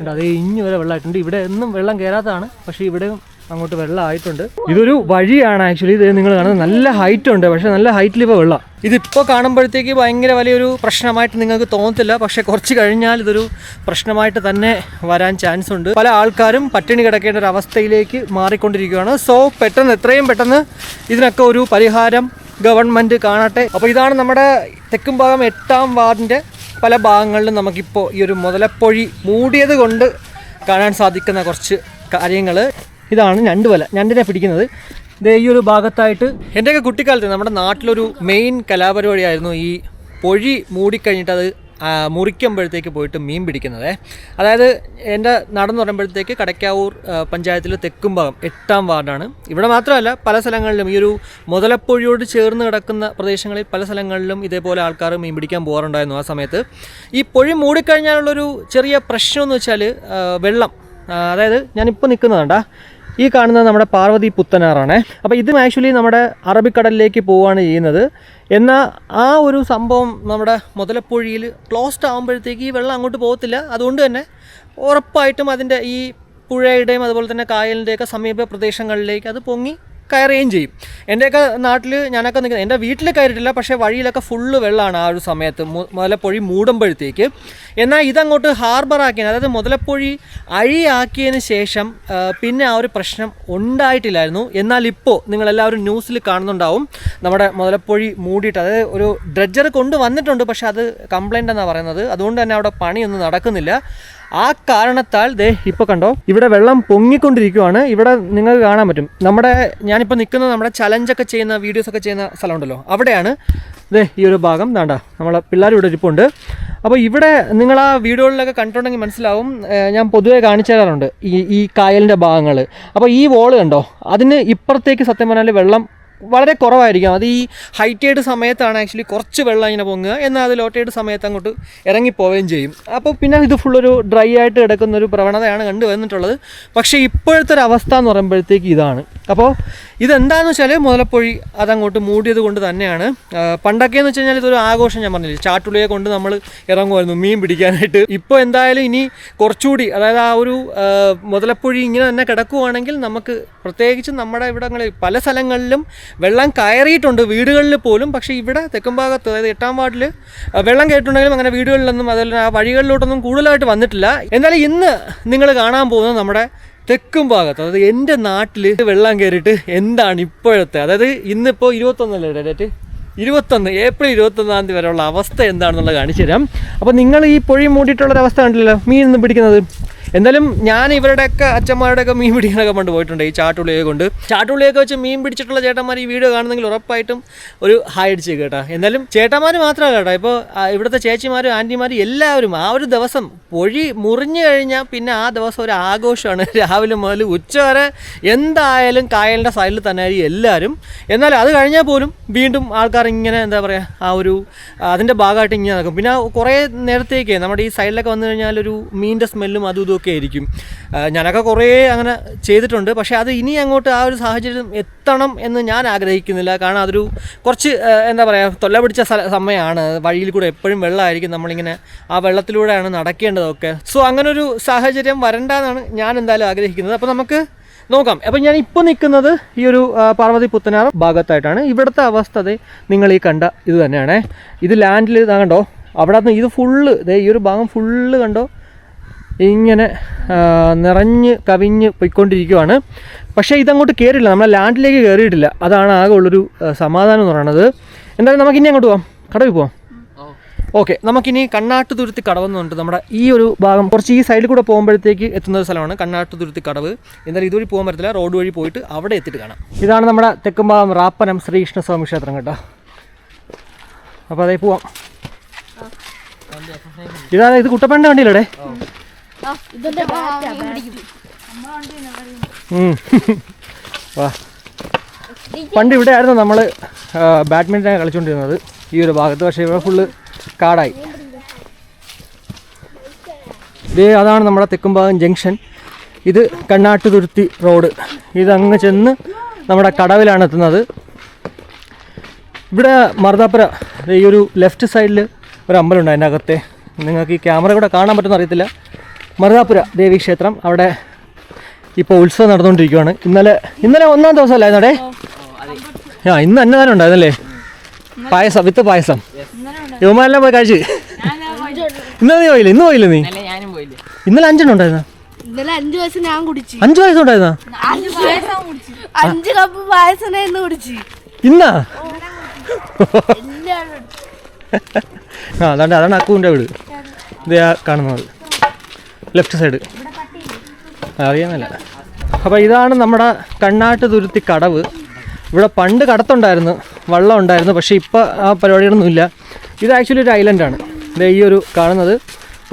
ഉണ്ട് അത് ഇഞ്ഞു വരെ വെള്ളമായിട്ടുണ്ട്. ഇവിടെ എന്നും വെള്ളം കയറാത്തതാണ്. പക്ഷേ ഇവിടെയും അങ്ങോട്ട് വെള്ളം ആയിട്ടുണ്ട് ഇതൊരു വഴിയാണ് ആക്ച്വലി. ഇത് നിങ്ങൾ കാണുന്നത് നല്ല ഹൈറ്റ് ഉണ്ട്. പക്ഷേ നല്ല ഹൈറ്റിൽ ഇപ്പോൾ വെള്ളം. ഇതിപ്പോൾ കാണുമ്പോഴത്തേക്ക് ഭയങ്കര വലിയൊരു പ്രശ്നമായിട്ട് നിങ്ങൾക്ക് തോന്നത്തില്ല. പക്ഷേ കുറച്ച് കഴിഞ്ഞാൽ ഇതൊരു പ്രശ്നമായിട്ട് തന്നെ വരാൻ ചാൻസ് ഉണ്ട്. പല ആൾക്കാരും പട്ടിണി കിടക്കേണ്ട ഒരു അവസ്ഥയിലേക്ക് മാറിക്കൊണ്ടിരിക്കുകയാണ്. സോ പെട്ടെന്ന് എത്രയും പെട്ടെന്ന് ഇതിനൊക്കെ ഒരു പരിഹാരം ഗവൺമെന്റ് കാണട്ടെ. അപ്പോൾ ഇതാണ് നമ്മുടെ തെക്കും ഭാഗം എട്ടാം വാർഡിന്റെ പല ഭാഗങ്ങളിലും നമുക്കിപ്പോൾ ഈ ഒരു മുതലപ്പൊഴി മൂടിയത് കൊണ്ട് കാണാൻ സാധിക്കുന്ന കുറച്ച് കാര്യങ്ങൾ ഇതാണ് ഞണ്ട് വല. ഞണ്ടിനെ പിടിക്കുന്നത്. ഇത് ഈ ഒരു ഭാഗത്തായിട്ട് എന്റെയൊക്കെ കുട്ടിക്കാലത്ത് നമ്മുടെ നാട്ടിലൊരു മെയിൻ കലാപരിപാടിയായിരുന്നു ഈ പൊഴി മൂടിക്കഴിഞ്ഞിട്ട് അത് മുറിക്കുമ്പോഴത്തേക്ക് പോയിട്ട് മീൻ പിടിക്കുന്നത്. അതായത് എന്റെ നടന്നു പറയുമ്പോഴത്തേക്ക് കടയ്ക്കാവൂർ പഞ്ചായത്തിൽ തെക്കും ഭാഗം എട്ടാം വാർഡാണ്. ഇവിടെ മാത്രമല്ല പല സ്ഥലങ്ങളിലും ഈ ഒരു മുതലപ്പൊഴിയോട് ചേർന്ന് കിടക്കുന്ന പ്രദേശങ്ങളിൽ പല സ്ഥലങ്ങളിലും ഇതേപോലെ ആൾക്കാർ മീൻ പിടിക്കാൻ പോകാറുണ്ടായിരുന്നു ആ സമയത്ത്. ഈ പൊഴി മൂടിക്കഴിഞ്ഞാലുള്ളൊരു ചെറിയ പ്രശ്നം എന്ന് വെച്ചാൽ വെള്ളം. അതായത് ഞാനിപ്പോൾ നിൽക്കുന്നതാണ്ടാ ഈ കാണുന്നത് നമ്മുടെ പാർവതി പുത്തനാറാണ്. അപ്പോൾ ഇതും ആക്ച്വലി നമ്മുടെ അറബിക്കടലിലേക്ക് പോവുകയാണ് ചെയ്യുന്നത്. എന്നാൽ ആ ഒരു സംഭവം നമ്മുടെ മുതലപ്പുഴയിൽ ക്ലോസ്ഡ് ആകുമ്പോഴത്തേക്ക് ഈ വെള്ളം അങ്ങോട്ട് പോകത്തില്ല. അതുകൊണ്ട് തന്നെ ഉറപ്പായിട്ടും അതിന്റെ ഈ പുഴയുടെയും അതുപോലെ തന്നെ കായലിന്റെയൊക്കെ സമീപ പ്രദേശങ്ങളിലേക്ക് അത് പൊങ്ങി കയറുകയും ചെയ്യും. എന്റെയൊക്കെ നാട്ടിൽ ഞാനൊക്കെ നിൽക്കുന്നത് എന്റെ വീട്ടിൽ കയറിയിട്ടില്ല പക്ഷേ വഴിയിലൊക്കെ ഫുള്ള് വെള്ളമാണ് ആ ഒരു സമയത്ത്. മുതലപ്പൊഴി മൂടുമ്പോഴത്തേക്ക്. എന്നാൽ ഇതങ്ങോട്ട് ഹാർബറാക്കിയതിന് അതായത് മുതലപ്പൊഴി അഴിയാക്കിയതിന് ശേഷം പിന്നെ ആ ഒരു പ്രശ്നം ഉണ്ടായിട്ടില്ലായിരുന്നു. എന്നാൽ ഇപ്പോൾ നിങ്ങളെല്ലാവരും ന്യൂസിൽ കാണുന്നുണ്ടാവും. നമ്മുടെ മുതലപ്പൊഴി മൂടിയിട്ട് അതായത് ഒരു ഡ്രഡ്ജർ കൊണ്ടുവന്നിട്ടുണ്ട് പക്ഷേ അത് കംപ്ലൈന്റ് എന്നാണ് പറയുന്നത്. അതുകൊണ്ട് തന്നെ അവിടെ പണിയൊന്നും നടക്കുന്നില്ല. ആ കാരണത്താൽ ദേ ഇപ്പോൾ കണ്ടോ? ഇവിടെ വെള്ളം പൊങ്ങിക്കൊണ്ടിരിക്കുവാണ്. ഇവിടെ നിങ്ങൾക്ക് കാണാൻ പറ്റും. നമ്മുടെ ഞാനിപ്പോൾ നിൽക്കുന്നത് നമ്മുടെ ചലഞ്ചൊക്കെ ചെയ്യുന്ന വീഡിയോസ് ഒക്കെ ചെയ്യുന്ന സ്ഥലമുണ്ടല്ലോ. അവിടെയാണ് ദേ ഈ ഒരു ഭാഗം. വേണ്ട നമ്മളെ പിള്ളേർ ഇവിടെ ഇരിപ്പുണ്ട്. അപ്പോൾ ഇവിടെ നിങ്ങൾ ആ വീഡിയോകളിലൊക്കെ കണ്ടിട്ടുണ്ടെങ്കിൽ മനസ്സിലാവും ഞാൻ പൊതുവേ കാണിച്ചു തരാറുണ്ട് ഈ ഈ കായലിന്റെ ഭാഗങ്ങൾ അപ്പോൾ ഈ വോൾ കണ്ടോ? അതിന് ഇപ്പുറത്തേക്ക് സത്യം പറഞ്ഞാൽ വെള്ളം വളരെ കുറവായിരിക്കും. അത് ഈ ഹൈ ടൈഡ് സമയത്താണ് ആക്ച്വലി കുറച്ച് വെള്ളം ഇങ്ങനെ പൊങ്ങുക. എന്നാൽ അത് ലോ ടൈഡ് സമയത്ത് അങ്ങോട്ട് ഇറങ്ങിപ്പോവുകയും ചെയ്യും. അപ്പോൾ പിന്നെ ഇത് ഫുള്ളൊരു ഡ്രൈ ആയിട്ട് കിടക്കുന്ന ഒരു പ്രവണതയാണ് കണ്ടുവന്നിട്ടുള്ളത് പക്ഷേ ഇപ്പോഴത്തെ ഒരു അവസ്ഥ എന്ന് പറയുമ്പോഴത്തേക്ക് ഇതാണ്. അപ്പോൾ ഇതെന്താണെന്ന് വെച്ചാൽ മുതലപ്പൊഴി അതങ്ങോട്ട് മൂടിയത് കൊണ്ട് തന്നെയാണ്. പണ്ടൊക്കെ എന്ന് വെച്ച് കഴിഞ്ഞാൽ ഇതൊരു ആഘോഷം ഞാൻ പറഞ്ഞില്ലേ. ചാട്ടുളിയെ കൊണ്ട് നമ്മൾ ഇറങ്ങുമായിരുന്നു മീൻ പിടിക്കാനായിട്ട്. ഇപ്പോൾ എന്തായാലും ഇനി കുറച്ചുകൂടി അതായത് ആ ഒരു മുതലപ്പൊഴി ഇങ്ങനെ തന്നെ കിടക്കുവാണെങ്കിൽ നമുക്ക് പ്രത്യേകിച്ച് നമ്മുടെ ഇവിടങ്ങളിൽ പല സ്ഥലങ്ങളിലും വെള്ളം കയറിയിട്ടുണ്ട് വീടുകളിൽ പോലും പക്ഷേ ഇവിടെ തെക്കും ഭാഗത്ത് അതായത് എട്ടാം വാർഡിൽ വെള്ളം കയറിയിട്ടുണ്ടെങ്കിലും അങ്ങനെ വീടുകളിലൊന്നും അതല്ല ആ വഴികളിലോട്ടൊന്നും കൂടുതലായിട്ട് വന്നിട്ടില്ല. എന്നാലും ഇന്ന് നിങ്ങൾ കാണാൻ പോകുന്നത് നമ്മുടെ തെക്കും ഭാഗത്ത് അതായത് എന്റെ നാട്ടിൽ വെള്ളം കയറിയിട്ട് എന്താണ് ഇപ്പോഴത്തെ അതായത് ഇന്നിപ്പോൾ ഇരുപത്തൊന്നല്ലേ ഡേറ്റ് ഇരുപത്തൊന്ന് ഏപ്രിൽ ഇരുപത്തൊന്നാം തീയതി വരെയുള്ള അവസ്ഥ എന്താണെന്നുള്ളത് കാണിച്ചു തരാം. അപ്പോൾ നിങ്ങൾ ഈ പുഴയും മൂടിയിട്ടുള്ളൊരു അവസ്ഥ കണ്ടില്ലല്ലോ മീൻ ഒന്നും പിടിക്കുന്നത്? എന്തായാലും ഞാൻ ഇവരുടെയൊക്കെ അച്ഛന്മാരുടെയൊക്കെ മീൻ പിടിക്കാനൊക്കെ പണ്ട് പോയിട്ടുണ്ട് ഈ ചാട്ടുള്ളിയെ കൊണ്ട്. ചാട്ടുള്ളിയൊക്കെ വെച്ച് മീൻ പിടിച്ചിട്ടുള്ള ചേട്ടന്മാർ ഈ വീഡിയോ കാണുന്നെങ്കിൽ ഉറപ്പായിട്ടും ഒരു ഹായ് അടിച്ച് കേട്ടോ. എന്തായാലും ചേട്ടന്മാർ മാത്രമല്ല കേട്ടോ. ഇപ്പോൾ ഇവിടുത്തെ ചേച്ചിമാരും ആന്റിമാരും എല്ലാവരും ആ ഒരു ദിവസം പൊഴി മുറിഞ്ഞു കഴിഞ്ഞാൽ പിന്നെ ആ ദിവസം ഒരു ആഘോഷമാണ്. രാവിലെ മുതൽ ഉച്ച വരെ എന്തായാലും കായലിന്റെ സൈഡിൽ തന്നെ ആയിരിക്കും എല്ലാവരും. എന്നാൽ അത് കഴിഞ്ഞാൽ പോലും വീണ്ടും ആൾക്കാർ ഇങ്ങനെ എന്താ പറയുക ആ ഒരു അതിന്റെ ഭാഗമായിട്ട് ഇങ്ങനെ നടക്കും. പിന്നെ കുറേ നേരത്തേക്ക് നമ്മുടെ ഈ സൈഡിലൊക്കെ വന്നു കഴിഞ്ഞാൽ ഒരു മീനിന്റെ സ്മെല്ലും അതും ഇതുമൊക്കെ ആയിരിക്കും ഞാനൊക്കെ കുറേ അങ്ങനെ ചെയ്തിട്ടുണ്ട്. പക്ഷേ അത് ഇനി അങ്ങോട്ട് ആ ഒരു സാഹചര്യം എത്തണം എന്ന് ഞാൻ ആഗ്രഹിക്കുന്നില്ല. കാരണം അതൊരു കുറച്ച് എന്താ പറയുക തൊല്ല പിടിച്ച സമയമാണ്. വഴിയിൽ കൂടെ എപ്പോഴും വെള്ളമായിരിക്കും. നമ്മളിങ്ങനെ ആ വെള്ളത്തിലൂടെയാണ് നടക്കേണ്ടതൊക്കെ. സോ അങ്ങനെ ഒരു സാഹചര്യം വരണ്ടെന്നാണ് ഞാൻ എന്തായാലും ആഗ്രഹിക്കുന്നത്. അപ്പോൾ നമുക്ക് നോക്കാം. അപ്പം ഞാൻ ഇപ്പോൾ നിൽക്കുന്നത് ഈ ഒരു പാർവതി പുത്തനാർ ഭാഗത്തായിട്ടാണ്. ഇവിടുത്തെ അവസ്ഥ നിങ്ങൾ ഈ കണ്ട ഇത് തന്നെയാണ്. ഇത് ലാൻഡിൽ ഇതാ കണ്ടോ? അവിടെ നിന്ന് ഇത് ഫുള്ള് ഈ ഒരു ഭാഗം ഫുള്ള് കണ്ടോ? ഇങ്ങനെ നിറഞ്ഞ് കവിഞ്ഞ് പോയിക്കൊണ്ടിരിക്കുവാണ്. പക്ഷേ ഇതങ്ങോട്ട് കയറിയില്ല നമ്മളെ ലാൻഡിലേക്ക് കയറിയിട്ടില്ല അതാണ് ആകെ ഉള്ളൊരു സമാധാനം എന്ന് പറയുന്നത്. എന്തായാലും നമുക്കിനി അങ്ങോട്ട് പോവാം. കടവിൽ പോവാം. ഓക്കെ നമുക്കിനി കണ്ണാട്ടുതുരുത്തി കടവെന്നുണ്ട് നമ്മുടെ ഈ ഒരു ഭാഗം കുറച്ച് ഈ സൈഡിൽ കൂടെ പോകുമ്പോഴത്തേക്ക് എത്തുന്ന ഒരു സ്ഥലമാണ് കണ്ണാട്ടുതുരുത്തി കടവ്. എന്നാലും ഇതുവഴി പോകാൻ പറ്റത്തില്ല. റോഡ് വഴി പോയിട്ട് അവിടെ എത്തിയിട്ട് കാണാം. ഇതാണ് നമ്മുടെ തെക്കുംഭാഗം റാപ്പനം ശ്രീകൃഷ്ണസ്വാമി ക്ഷേത്രം കേട്ടോ. അപ്പോൾ അതേ പോവാം. ഇതാണ് ഇത് കുട്ടപ്പണ്ട വണ്ടിയിലടെ ഇതിന്റെ വാ. പണ്ട് ഇവിടെ ആയിരുന്നു നമ്മൾ ബാഡ്മിന്റൺ കളിച്ചുകൊണ്ടിരുന്നത് ഈ ഒരു ഭാഗത്ത്. പക്ഷേ ഇവിടെ ഫുള്ള് കാടായി. ഇതേ അതാണ് നമ്മുടെ തെക്കുംഭാഗം ജംഗ്ഷൻ. ഇത് കണ്ണാട്ടുതുരുത്തി റോഡ്. ഇത് ഇതങ്ങ് ചെന്ന് നമ്മുടെ കടവിലാണ് എത്തുന്നത്. ഇവിടെ മറുതാപ്പുര ദേ ഈ ഒരു ലെഫ്റ്റ് സൈഡിൽ ഒരു അമ്പലമുണ്ട് അതിനകത്തെ. അകത്തെ നിങ്ങൾക്ക് ഈ ക്യാമറ കൂടെ കാണാൻ പറ്റുമെന്ന് അറിയത്തില്ല. മറുതാപുര ദേവീക്ഷേത്രം അവിടെ ഇപ്പോൾ ഉത്സവം നടന്നുകൊണ്ടിരിക്കുകയാണ്. ഇന്നലെ ഇന്നലെ ഒന്നാം ദിവസമല്ലായിരുന്നു അവിടെ ആ ഇന്ന് അന്നദാനം ഉണ്ടായിരുന്നല്ലേ? പായസം വിത്ത് പായസം. യുവമാരെല്ലാം പോയി കഴിച്ച്. ഇന്ന് നീ പോയില്ലേ? ഇന്ന് പോയില്ലേ നീ? ഞാനും പോയില്ലേ? ഇന്നലെ അഞ്ചെണ്ണം ഉണ്ടായിരുന്ന? ഇന്നലെ അഞ്ചു വയസ്സ് ഞാൻ കുടിച്ചു. അഞ്ച് വയസ്സ് ഉണ്ടായിരുന്ന? അഞ്ച് കപ്പ് പായസം ഇന്ന് കുടിച്ചു. ഇന്നാ? എല്ലാം ആ അതാണ്ട് അതാണ് അക്കുവിന്റെ വീട്. ഇത് കാണുന്നത്. Left side. അറിയാമല്ല. അപ്പോൾ ഇതാണ് നമ്മുടെ കണ്ണാട്ട് തുരുത്തി കടവ്. ഇവിടെ പണ്ട് കടത്തുണ്ടായിരുന്നു വള്ളം ഉണ്ടായിരുന്നു പക്ഷേ ഇപ്പോൾ ആ പരിപാടികളൊന്നുമില്ല ഇത് ആക്ച്വലി ഒരു ഐലൻഡാണ് ഇത് ഈ ഒരു കാണുന്നത്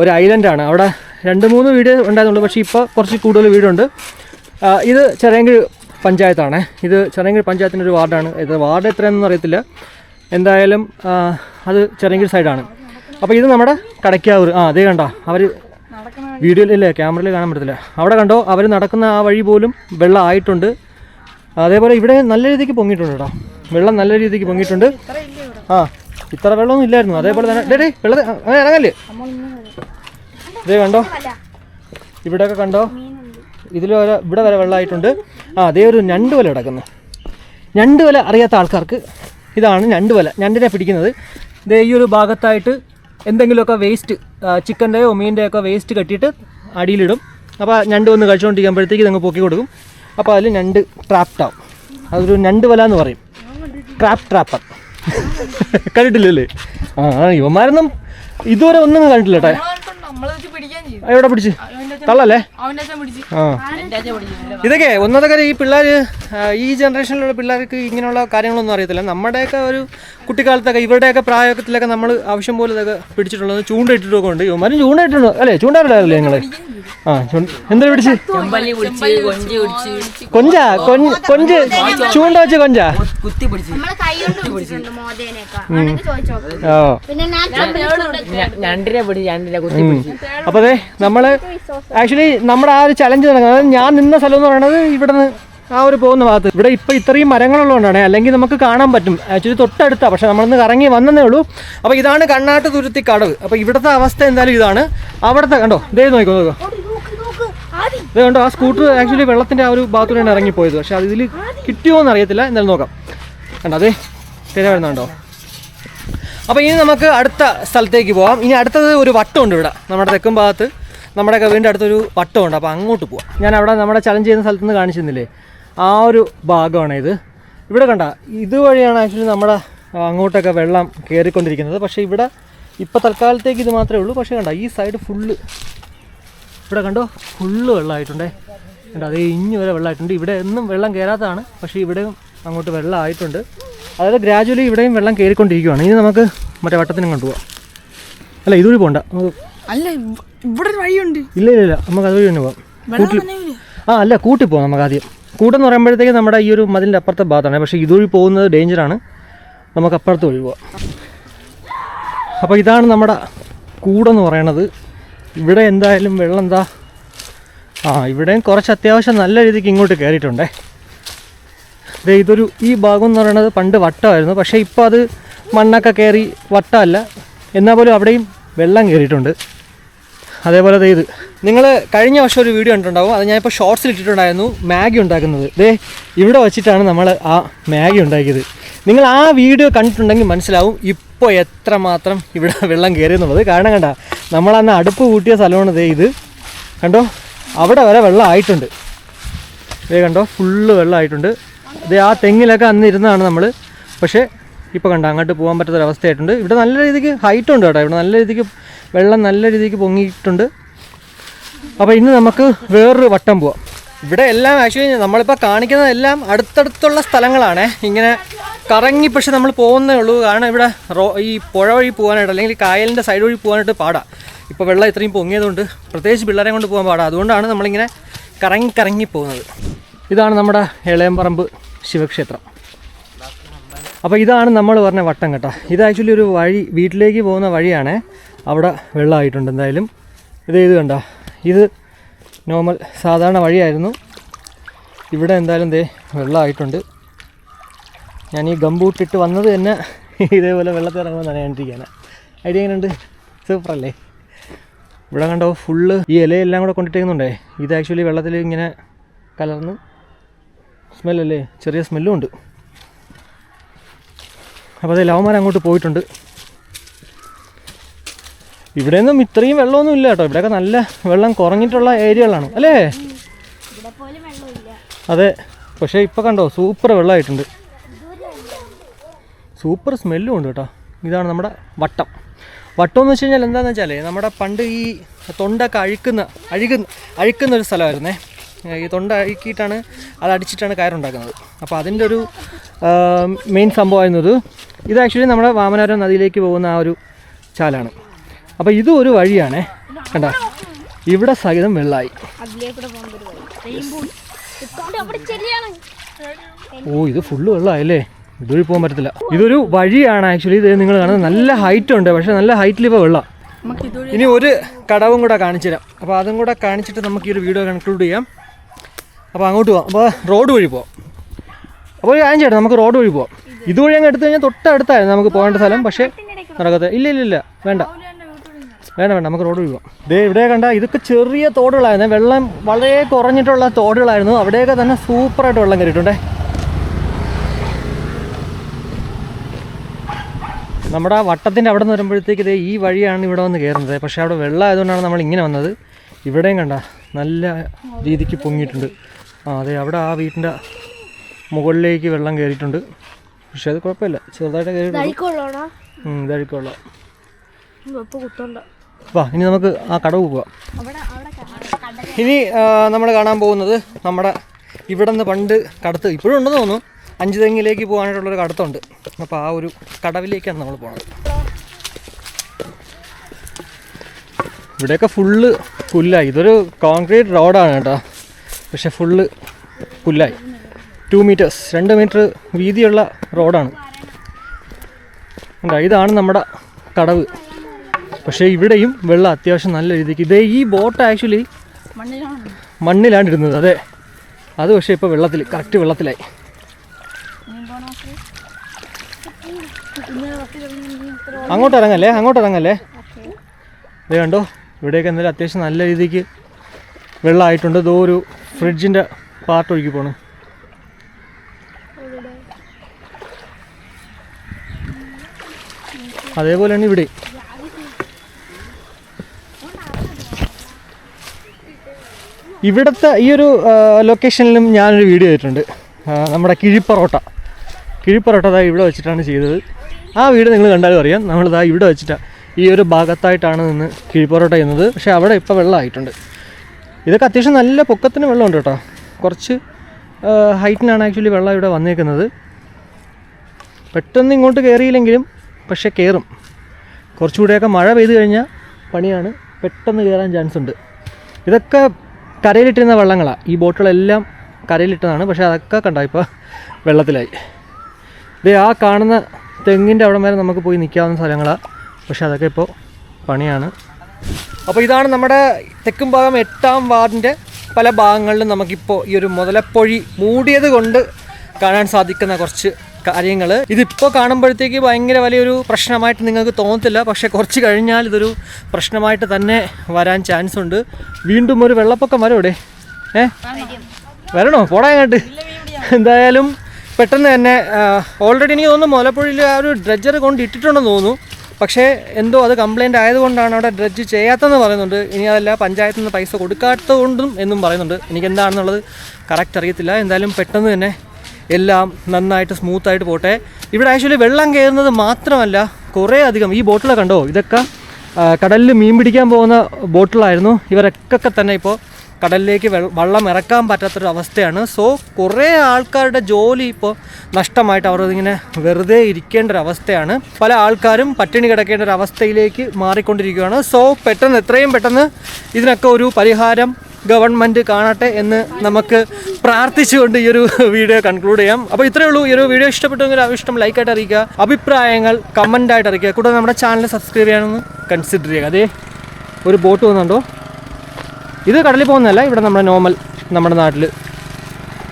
ഒരു ഐലൻഡാണ് അവിടെ രണ്ട് മൂന്ന് വീട് ഉണ്ടായിരുന്നുള്ളൂ പക്ഷേ ഇപ്പോൾ കുറച്ച് കൂടുതൽ വീടുണ്ട് ഇത് ചെറിയങ്കിഴ് പഞ്ചായത്താണ്. ഇത് ചെറിയങ്കിഴ് പഞ്ചായത്തിന്റെ ഒരു വാർഡാണ്. ഇത് വാർഡ് എത്രയാണെന്നൊന്നും അറിയത്തില്ല. എന്തായാലും അത് ചെറിയങ്കിഴ് സൈഡാണ് അപ്പോൾ ഇത് നമ്മുടെ കടയ്ക്കാവൂർ. ആ അതേ കണ്ടോ അവർ വീഡിയോയിലല്ലേ? ക്യാമറയിൽ കാണാൻ പറ്റത്തില്ല. അവിടെ കണ്ടോ അവർ നടക്കുന്ന ആ വഴി പോലും വെള്ളം ആയിട്ടുണ്ട്. അതേപോലെ ഇവിടെ നല്ല രീതിക്ക് പൊങ്ങിയിട്ടുണ്ട് കേട്ടോ. വെള്ളം നല്ല രീതിക്ക് പൊങ്ങിയിട്ടുണ്ട്. ആ ഇത്ര വെള്ളമൊന്നും ഇല്ലായിരുന്നു. അതേപോലെ തന്നെ ഡേ ഡേ വെള്ളത്തിൽ അങ്ങനെ ഇറങ്ങല്ലേ? ഇതേ കണ്ടോ? ഇവിടെയൊക്കെ കണ്ടോ? ഇതിൽ വരെ ഇവിടെ വരെ വെള്ളമായിട്ടുണ്ട്. ആ അതേ ഒരു ഞണ്ട് വല കിടക്കുന്നു. ഞണ്ട് വല അറിയാത്ത ആൾക്കാർക്ക് ഇതാണ് ഞണ്ട് വല. ഞണ്ടിനെ പിടിക്കുന്നത്. ഇതേ ഈ ഒരു ഭാഗത്തായിട്ട് എന്തെങ്കിലുമൊക്കെ വേസ്റ്റ് ചിക്കന്റെയോ മീന്റെയൊക്കെ വേസ്റ്റ് കെട്ടിയിട്ട് അടിയിലിടും. അപ്പോൾ ഞണ്ട് വന്ന് കഴിച്ചുകൊണ്ടിരിക്കുമ്പോഴത്തേക്ക് ഇതങ്ങ് പൊക്കി കൊടുക്കും. അപ്പോൾ അതിൽ ഞണ്ട് ട്രാപ്റ്റാവും ആവും. അതൊരു ഞണ്ട് വല എന്ന് പറയും. ട്രാപ്പ് ട്രാപ്പർ കണ്ടിട്ടില്ലല്ലേ? ആ യുവന്മാരൊന്നും ഇവന്മാരൊന്നും ഇതുവരെ ഒന്നും കണ്ടിട്ടില്ല കേട്ടോ എവിടെ പിടിച്ച്? തള്ളല്ലേ ആ ഇതൊക്കെ ഒന്നാമത്തെ കാര്യം ഈ പിള്ളേർ ഈ ജനറേഷനിലുള്ള പിള്ളേർക്ക് ഇങ്ങനെയുള്ള കാര്യങ്ങളൊന്നും അറിയത്തില്ല നമ്മുടെയൊക്കെ ഒരു കുട്ടിക്കാലത്തൊക്കെ ഇവരുടെയൊക്കെ പ്രായത്തിലൊക്കെ നമ്മൾ ആവശ്യം പോലെ ഇതൊക്കെ പിടിച്ചിട്ടുള്ളത് ചൂണ്ടയിട്ടിട്ടൊക്കെ ഉണ്ട് ഇവന്മാരും ചൂണ്ടയിട്ടുണ്ട് അല്ലേ ചൂണ്ടയിട്ടില്ലേ നിങ്ങൾ ആ എന്താ പിടിച്ച് കൊഞ്ചി പിടിച്ച് കൊഞ്ച ചൂണ്ട വെച്ച് കൊഞ്ച കുത്തി അതെ നമ്മളെ ആക്ച്വലി നമ്മുടെ ആ ഒരു ചലഞ്ച് നടക്കുന്നത് അതായത് ഞാൻ നിന്ന സ്ഥലം എന്ന് പറയുന്നത് ഇവിടെ നിന്ന് ആ ഒരു പോകുന്ന ഭാഗത്ത്. ഇവിടെ ഇപ്പോൾ ഇത്രയും മരങ്ങളുള്ളതുകൊണ്ടാണ്. അല്ലെങ്കിൽ നമുക്ക് കാണാൻ പറ്റും. ആക്ച്വലി തൊട്ടടുത്താണ് പക്ഷേ നമ്മളൊന്ന് കറങ്ങി വന്നതേ ഉള്ളൂ. അപ്പോൾ ഇതാണ് കണ്ണാട്ട് തുരുത്തി കടവ്. അപ്പോൾ ഇവിടുത്തെ അവസ്ഥ എന്തായാലും ഇതാണ്. അവിടുത്തെ കണ്ടോ? ഇതേ നോക്കോ നോക്കോ. ഇത് കണ്ടോ? ആ സ്കൂട്ടർ ആക്ച്വലി വെള്ളത്തിന്റെ ആ ഒരു ഭാഗത്തൂടെയാണ് ഇറങ്ങിപ്പോയത്. പക്ഷേ അത് ഇതിൽ കിട്ടിയോ എന്ന് അറിയത്തില്ല എന്തായാലും നോക്കാം. കണ്ടോ അതെ തിര വരുന്നുണ്ടോ? അപ്പോൾ ഇനി നമുക്ക് അടുത്ത സ്ഥലത്തേക്ക് പോവാം. ഇനി അടുത്തത് ഒരു വട്ടമുണ്ട് ഇവിടെ. നമ്മുടെ തെക്കും ഭാഗത്ത്. നമ്മുടെയൊക്കെ വീടിന്റെ അടുത്തൊരു വട്ടമുണ്ട്. അപ്പോൾ അങ്ങോട്ട് പോവാം. ഞാൻ അവിടെ നമ്മുടെ ചലഞ്ച് ചെയ്യുന്ന സ്ഥലത്ത് നിന്ന് കാണിച്ചിരുന്നില്ലേ? ആ ഒരു ഭാഗമാണ് ഇത്. ഇവിടെ കണ്ട ഇതുവഴിയാണ് ആക്ച്വലി നമ്മുടെ അങ്ങോട്ടൊക്കെ വെള്ളം കയറിക്കൊണ്ടിരിക്കുന്നത്. പക്ഷേ ഇവിടെ ഇപ്പോൾ തൽക്കാലത്തേക്ക് ഇത് മാത്രമേ ഉള്ളൂ. പക്ഷേ കണ്ട ഈ സൈഡ് ഫുള്ള് ഇവിടെ കണ്ടോ? ഫുള്ള് വെള്ളമായിട്ടുണ്ടേ. കണ്ടോ? അതേ ഇഞ്ഞു വരെ വെള്ളമായിട്ടുണ്ട്. ഇവിടെ എന്നും വെള്ളം കയറാത്തതാണ്. പക്ഷേ ഇവിടെയും അങ്ങോട്ട് വെള്ളം ആയിട്ടുണ്ട്. അതായത് ഗ്രാജുവലി ഇവിടെയും വെള്ളം കയറിക്കൊണ്ടിരിക്കുകയാണ് ഇനി നമുക്ക് മറ്റേ വട്ടത്തിനും കൊണ്ടുപോകാം അല്ല ഇതുവഴി പോകണ്ട നമുക്ക് അല്ല ഇവിടെ ഒരു വഴിയുണ്ട്. ഇല്ല ഇല്ല ഇല്ല. നമുക്ക് അതുവഴി തന്നെ പോവാം. കൂട്ടിൽ ആ അല്ല കൂട്ടി പോകാം നമുക്ക് ആദ്യം. കൂട്ടെന്ന് പറയുമ്പോഴത്തേക്ക് നമ്മുടെ ഈ ഒരു മതിലിന്റെ അപ്പുറത്തെ ഭാഗത്താണ്. പക്ഷേ ഇതുവഴി പോകുന്നത് ഡേഞ്ചറാണ് നമുക്ക് അപ്പുറത്ത് വഴി പോവാം. അപ്പോൾ ഇതാണ് നമ്മുടെ കൂടെന്ന് പറയണത്. ഇവിടെ എന്തായാലും വെള്ളം എന്താ? ആ ഇവിടെയും കുറച്ച് അത്യാവശ്യം നല്ല രീതിക്ക് ഇങ്ങോട്ട് കയറിയിട്ടുണ്ടേ ദേ ഇതൊരു ഈ ഭാഗം എന്ന് പറയുന്നത് പണ്ട് വട്ടമായിരുന്നു. പക്ഷേ ഇപ്പോൾ അത് മണ്ണൊക്കെ കയറി വട്ടമല്ല. എന്നാൽ പോലും അവിടെയും വെള്ളം കയറിയിട്ടുണ്ട് അതേപോലെ ഇത്. നിങ്ങൾ കഴിഞ്ഞ വർഷം ഒരു വീഡിയോ കണ്ടിട്ടുണ്ടാവും. അത് ഞാനിപ്പോൾ ഷോർട്സിൽ ഇട്ടിട്ടുണ്ടായിരുന്നു. മാഗി ഉണ്ടാക്കുന്നത്. ദേ ഇവിടെ വച്ചിട്ടാണ് നമ്മൾ ആ മാഗി ഉണ്ടാക്കിയത്. നിങ്ങൾ ആ വീഡിയോ കണ്ടിട്ടുണ്ടെങ്കിൽ മനസ്സിലാവും ഇപ്പോൾ എത്രമാത്രം ഇവിടെ വെള്ളം കയറിയെന്നുള്ളത് കാരണം കണ്ട നമ്മളന്ന് അടുപ്പ് കൂട്ടിയ സ്ഥലമാണ് ദേ ഇത്. കണ്ടോ? അവിടെ വരെ വെള്ളം ആയിട്ടുണ്ട്. ദേ കണ്ടോ? ഫുള്ള് വെള്ളമായിട്ടുണ്ട് ദേ ആ തെങ്ങിലൊക്കെ അന്ന് ഇരുന്നതാണ് നമ്മൾ പക്ഷേ ഇപ്പോൾ കണ്ടോ അങ്ങോട്ട് പോകാൻ പറ്റാത്തൊരവസ്ഥയായിട്ടുണ്ട്. ഇവിടെ നല്ല രീതിക്ക് ഹൈറ്റ് ഉണ്ട് കേട്ടോ. ഇവിടെ നല്ല രീതിക്ക് വെള്ളം നല്ല രീതിക്ക് പൊങ്ങിയിട്ടുണ്ട്. അപ്പോൾ ഇന്ന് നമുക്ക് വേറൊരു വട്ടം പോവാം. ഇവിടെ എല്ലാം ആക്ച്വലി നമ്മളിപ്പോൾ കാണിക്കുന്നതെല്ലാം അടുത്തടുത്തുള്ള സ്ഥലങ്ങളാണ്. ഇങ്ങനെ കറങ്ങി പക്ഷെ നമ്മൾ പോകുന്നേ ഉള്ളൂ. കാരണം ഇവിടെ റോ ഈ പുഴ വഴി പോകാനായിട്ട് അല്ലെങ്കിൽ കായലിന്റെ സൈഡ് വഴി പോകാനായിട്ട് പാടാം. ഇപ്പോൾ വെള്ളം ഇത്രയും പൊങ്ങിയതുകൊണ്ട് പ്രത്യേകിച്ച് പിള്ളേരെ കൊണ്ട് പോകാൻ പാടാം. അതുകൊണ്ടാണ് നമ്മളിങ്ങനെ കറങ്ങി കറങ്ങി പോകുന്നത്. ഇതാണ് നമ്മുടെ ഇളയമ്പറമ്പ് ശിവക്ഷേത്രം. അപ്പോൾ ഇതാണ് നമ്മൾ പറഞ്ഞ വട്ടം കേട്ടോ. ഇത് ആക്ച്വലി ഒരു വഴി വീട്ടിലേക്ക് പോകുന്ന വഴിയാണ്. അവിടെ വെള്ളമായിട്ടുണ്ട് എന്തായാലും. ഇത് ഇത് കണ്ട? ഇത് നോർമൽ സാധാരണ വഴിയായിരുന്നു. ഇവിടെ എന്തായാലും ദേ വെള്ളമായിട്ടുണ്ട്. ഞാൻ ഈ ഗംബൂട്ടിട്ട് വന്നത് തന്നെ ഇതേപോലെ വെള്ളത്തിൽ ഇറങ്ങുമ്പോൾ നനയാണ്ടിരിക്കുകയാണ് ഐഡിയ എങ്ങനെയുണ്ട്? സൂപ്പറല്ലേ? ഇവിടെ കണ്ടോ ഫുള്ള് ഈ ഇലയെല്ലാം കൂടെ കൊണ്ടിട്ടേക്കുന്നുണ്ടേ. ഇത് ആക്ച്വലി വെള്ളത്തിൽ ഇങ്ങനെ കലർന്ന്. സ്മെല്ലല്ലേ ചെറിയ സ്മെല്ലും ഉണ്ട്. അപ്പോൾ അതേ ലവന്മാർ അങ്ങോട്ട് പോയിട്ടുണ്ട്. ഇവിടെയൊന്നും ഇത്രയും വെള്ളമൊന്നും ഇല്ല കേട്ടോ. ഇവിടെയൊക്കെ നല്ല വെള്ളം കുറഞ്ഞിട്ടുള്ള ഏരിയകളാണ്. അല്ലേ? ഇവിടെ അതെ. പക്ഷേ ഇപ്പോൾ കണ്ടോ സൂപ്പർ വെള്ളമായിട്ടുണ്ട്. സൂപ്പർ സ്മെല്ലും ഉണ്ട് കേട്ടോ. ഇതാണ് നമ്മുടെ വട്ടം. വട്ടം എന്ന് വെച്ച് കഴിഞ്ഞാൽ എന്താണെന്ന് വെച്ചാൽ നമ്മുടെ പണ്ട് ഈ തൊണ്ടൊക്കെ അഴുക്കുന്ന അഴുകുന്ന അഴുക്കുന്ന ഒരു സ്ഥലമായിരുന്നേ. ഈ തൊണ്ട അഴുക്കിയിട്ടാണ് അത് അടിച്ചിട്ടാണ് കയറുണ്ടാക്കുന്നത് അപ്പോൾ അതിന്റെ ഒരു മെയിൻ സംഭവമായിരുന്നത് ഇത്. ആക്ച്വലി നമ്മുടെ വാമനാരം നദിയിലേക്ക് പോകുന്ന ആ ഒരു ചാലാണ്. അപ്പോൾ ഇതും ഒരു വഴിയാണേ. കണ്ട? ഇവിടെ സഹിതം വെള്ളമായി ചെല്ലിയാണ് ഓ ഇത് ഫുള്ള് വെള്ളമായല്ലേ ഇതുവഴി പോകാൻ പറ്റത്തില്ല. ഇതൊരു വഴിയാണ് ആക്ച്വലി ഇത് നിങ്ങൾ കാണുന്നത് നല്ല ഹൈറ്റ് ഉണ്ട്. പക്ഷെ നല്ല ഹൈറ്റിൽ ഇപ്പോൾ വെള്ളം. ഇനി ഒരു കടവും കൂടെ കാണിച്ചു തരാം. അപ്പോൾ അതും കൂടെ കാണിച്ചിട്ട് നമുക്ക് ഈ ഒരു വീഡിയോ കൺക്ലൂഡ് ചെയ്യാം. അപ്പോൾ അങ്ങോട്ട് പോവാം. അപ്പോൾ റോഡ് വഴി പോവാം. അപ്പോൾ ഒരു കാര്യം ചേട്ടാ നമുക്ക് റോഡ് വഴി പോവാം. ഇതുവഴി അങ്ങ് എടുത്തു കഴിഞ്ഞാൽ തൊട്ടടുത്തായിരുന്നു നമുക്ക് പോകേണ്ട സ്ഥലം. പക്ഷേ നടക്കത്തെ ഇല്ല ഇല്ല ഇല്ല. വേണ്ട. വേണ്ട വേണ്ട നമുക്ക് റോഡ് ഒഴിവാം. ദേ ഇവിടെ കണ്ട ഇതൊക്കെ ചെറിയ തോടുകളായിരുന്നു. വെള്ളം വളരെ കുറഞ്ഞിട്ടുള്ള തോടുകളായിരുന്നു. അവിടെയൊക്കെ തന്നെ സൂപ്പറായിട്ട് വെള്ളം കയറിയിട്ടുണ്ടേ. നമ്മുടെ ആ വട്ടത്തിന്റെ അവിടെ നിന്ന് വരുമ്പോഴത്തേക്ക് ഇതേ ഈ വഴിയാണ് ഇവിടെ വന്ന് കയറുന്നത്. പക്ഷേ അവിടെ വെള്ളം ആയതുകൊണ്ടാണ് നമ്മൾ ഇങ്ങനെ വന്നത്. ഇവിടെയും കണ്ട നല്ല രീതിക്ക് പൊങ്ങിയിട്ടുണ്ട്. ആ അതെ അവിടെ ആ വീട്ടിന്റെ മുകളിലേക്ക് വെള്ളം കയറിയിട്ടുണ്ട്. പക്ഷെ അത് കുഴപ്പമില്ല. ചെറുതായിട്ട് കയറി ഇതഴിക്കുള്ള വെപ്പ് കുത്തണ്ട. വാ ഇനി നമുക്ക് ആ കടവ് പോവാം. ഇനി നമ്മൾ കാണാൻ പോകുന്നത് നമ്മുടെ ഇവിടെ നിന്ന് പണ്ട് കടത്ത് ഇപ്പോഴും ഉണ്ടെന്ന് തോന്നുന്നു അഞ്ച് തെങ്ങിലേക്ക് പോകാനായിട്ടുള്ളൊരു കടത്തുണ്ട്. അപ്പോൾ ആ ഒരു കടവിലേക്കാണ് നമ്മൾ പോകുന്നത് ഇവിടെയൊക്കെ ഫുള്ള് പുല്ലായി. ഇതൊരു കോൺക്രീറ്റ് റോഡാണ് കേട്ടോ. പക്ഷെ ഫുള്ള് പുല്ലായി. ടു മീറ്റേഴ്സ് രണ്ട് മീറ്റർ വീതിയുള്ള റോഡാണ്. ഇതാണ് നമ്മുടെ കടവ്. പക്ഷേ ഇവിടെയും വെള്ളം അത്യാവശ്യം നല്ല രീതിക്ക്. ഇതേ ഈ ബോട്ട് ആക്ച്വലി മണ്ണിലാണ്. ഇടുന്നത്. അതെ. അത് പക്ഷേ ഇപ്പോൾ വെള്ളത്തിൽ കറക്റ്റ് വെള്ളത്തിലായി. അങ്ങോട്ട് ഇറങ്ങല്ലേ? അങ്ങോട്ട് ഇറങ്ങല്ലേ? ഇത് കണ്ടോ? ഇവിടെയൊക്കെ എന്തായാലും അത്യാവശ്യം നല്ല രീതിക്ക് വെള്ളമായിട്ടുണ്ട്. ഇതോ ഒരു ഫ്രിഡ്ജിന്റെ പാർട്ട് ഒഴുകി പോണു. അതേപോലെയാണ് ഇവിടെ ഇവിടുത്തെ ഈ ഒരു ലൊക്കേഷനിലും ഞാനൊരു വീഡിയോ ചെയ്തിട്ടുണ്ട് നമ്മുടെ കിഴിപ്പറോട്ട. കിഴിപ്പറോട്ട അതായത് ഇവിടെ വെച്ചിട്ടാണ് ചെയ്തത്. ആ വീട് നിങ്ങൾ കണ്ടാലും അറിയാം. നമ്മളിതാ ഇവിടെ വെച്ചിട്ടാണ് ഈ ഒരു ഭാഗത്തായിട്ടാണ് നിന്ന് കിഴിപ്പറോട്ട ചെയ്യുന്നത്. പക്ഷേ അവിടെ ഇപ്പോൾ വെള്ളമായിട്ടുണ്ട്. ഇതൊക്കെ അത്യാവശ്യം നല്ല പൊക്കത്തിന് വെള്ളമുണ്ട് കേട്ടോ. കുറച്ച് ഹൈറ്റിനാണ് ആക്ച്വലി വെള്ളം ഇവിടെ വന്നേക്കുന്നത്. പെട്ടെന്ന് ഇങ്ങോട്ട് കയറിയില്ലെങ്കിലും പക്ഷേ കയറും കുറച്ചുകൂടെയൊക്കെ മഴ പെയ്തു കഴിഞ്ഞാൽ പണിയാണ്. പെട്ടെന്ന് കയറാൻ ചാൻസ് ഉണ്ട്. ഇതൊക്കെ കരയിലിട്ടിരുന്ന വെള്ളങ്ങളാണ് ഈ ബോട്ടുകളെല്ലാം കരയിലിട്ടതാണ്. പക്ഷേ അതൊക്കെ കണ്ട ഇപ്പോൾ വെള്ളത്തിലായി. ഇത് ആ കാണുന്ന തെങ്ങിന്റെ അവിടം വരെ നമുക്ക് പോയി നിൽക്കാവുന്ന സ്ഥലങ്ങളാണ് പക്ഷേ അതൊക്കെ ഇപ്പോൾ പണിയാണ്. അപ്പോൾ ഇതാണ് നമ്മുടെ തെക്കും ഭാഗം എട്ടാം വാർഡിന്റെ പല ഭാഗങ്ങളിലും നമുക്കിപ്പോൾ ഈ ഒരു മുതലപ്പൊഴി മൂടിയത് കൊണ്ട് കാണാൻ സാധിക്കുന്ന കുറച്ച് കാര്യങ്ങൾ. ഇതിപ്പോൾ കാണുമ്പോഴത്തേക്ക് ഭയങ്കര വലിയൊരു പ്രശ്നമായിട്ട് നിങ്ങൾക്ക് തോന്നത്തില്ല. പക്ഷേ കുറച്ച് കഴിഞ്ഞാൽ ഇതൊരു പ്രശ്നമായിട്ട് തന്നെ വരാൻ ചാൻസ് ഉണ്ട്. വീണ്ടും ഒരു വെള്ളപ്പൊക്കം വരും ഇവിടെ ഏ? വരണോ? പോടാ അങ്ങോട്ട്. എന്തായാലും പെട്ടെന്ന് തന്നെ ഓൾറെഡി എനിക്ക് തോന്നുന്നു മുലപ്പുഴയിൽ ആ ഒരു ഡ്രഡ്ജർ കൊണ്ട് ഇട്ടിട്ടുണ്ടെന്ന് തോന്നുന്നു. പക്ഷേ എന്തോ അത് കംപ്ലൈന്റ് ആയതുകൊണ്ടാണ് അവിടെ ഡ്രഡ്ജ് ചെയ്യാത്തതെന്ന് പറയുന്നുണ്ട്. ഇനി അതല്ല പഞ്ചായത്തിൽ നിന്ന് പൈസ കൊടുക്കാത്തതുകൊണ്ടും എന്നും പറയുന്നുണ്ട്. എനിക്ക് എന്താണെന്നുള്ളത് കറക്റ്റ് അറിയത്തില്ല. എന്തായാലും പെട്ടെന്ന് തന്നെ എല്ലാം നന്നായിട്ട് സ്മൂത്തായിട്ട് പോട്ടെ. ഇവിടെ ആക്ച്വലി വെള്ളം കയറുന്നത് മാത്രമല്ല കുറേ അധികം. ഈ ബോട്ടിലെ കണ്ടോ? ഇതൊക്കെ കടലിൽ മീൻ പിടിക്കാൻ പോകുന്ന ബോട്ടിലായിരുന്നു ഇവരൊക്കെ തന്നെ ഇപ്പോൾ കടലിലേക്ക് വെള്ളം ഇറക്കാൻ പറ്റാത്തൊരു അവസ്ഥയാണ്. സോ കുറേ ആൾക്കാരുടെ ജോലി ഇപ്പോൾ നഷ്ടമായിട്ട് അവർ ഇങ്ങനെ വെറുതെ ഇരിക്കേണ്ട ഒരു അവസ്ഥയാണ്. പല ആൾക്കാരും പട്ടിണി കിടക്കേണ്ട ഒരു അവസ്ഥയിലേക്ക് മാറിക്കൊണ്ടിരിക്കുകയാണ്. സോ പെട്ടെന്ന് എത്രയും പെട്ടെന്ന് ഇതിനൊക്കെ ഒരു പരിഹാരം ഗവൺമെന്റ് കാണട്ടെ എന്ന് നമുക്ക് പ്രാർത്ഥിച്ചുകൊണ്ട് ഈ ഒരു വീഡിയോ കൺക്ലൂഡ് ചെയ്യാം. അപ്പോൾ ഇത്രയേ ഉള്ളൂ. ഈ ഒരു വീഡിയോ ഇഷ്ടപ്പെട്ടെങ്കിൽ ഇഷ്ടം ലൈക്കായിട്ട് അറിയിക്കുക. അഭിപ്രായങ്ങൾ കമന്റായിട്ട് അറിയിക്കുക. കൂടാതെ നമ്മുടെ ചാനൽ സബ്സ്ക്രൈബ് ചെയ്യാനൊന്ന് കൺസിഡർ ചെയ്യുക. അതേ ഒരു ബോട്ട് വന്നുണ്ടോ ഇത് കടലിൽ പോകുന്നതല്ല. ഇവിടെ നമ്മുടെ നോർമൽ നമ്മുടെ നാട്ടിൽ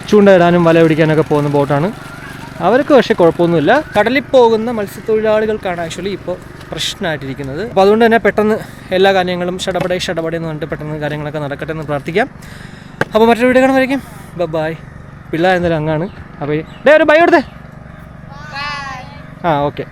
ചൂണ്ടയിടാനും വല പിടിക്കാനൊക്കെ പോകുന്ന ബോട്ടാണ് അവർക്ക് പക്ഷേ കുഴപ്പമൊന്നുമില്ല. കടലിൽ പോകുന്ന മത്സ്യത്തൊഴിലാളികൾക്കാണ് ആക്ച്വലി ഇപ്പോൾ പ്രശ്നമായിട്ടിരിക്കുന്നത്. അപ്പോൾ അതുകൊണ്ട് തന്നെ പെട്ടെന്ന് എല്ലാ കാര്യങ്ങളും ഷടപടെ ഷടപടെ എന്ന് പറഞ്ഞിട്ട് പെട്ടെന്ന് കാര്യങ്ങളൊക്കെ നടക്കട്ടെ എന്ന് പ്രാർത്ഥിക്കാം. അപ്പോൾ മറ്റൊരു വീഡിയോ കാണുമായിരിക്കും ബൈ പിള്ള എന്തായാലും അങ്ങാണ്. അപ്പോൾ ഡേ ഒരു ബൈ കൊടുത്തേ. ആ ഓക്കെ.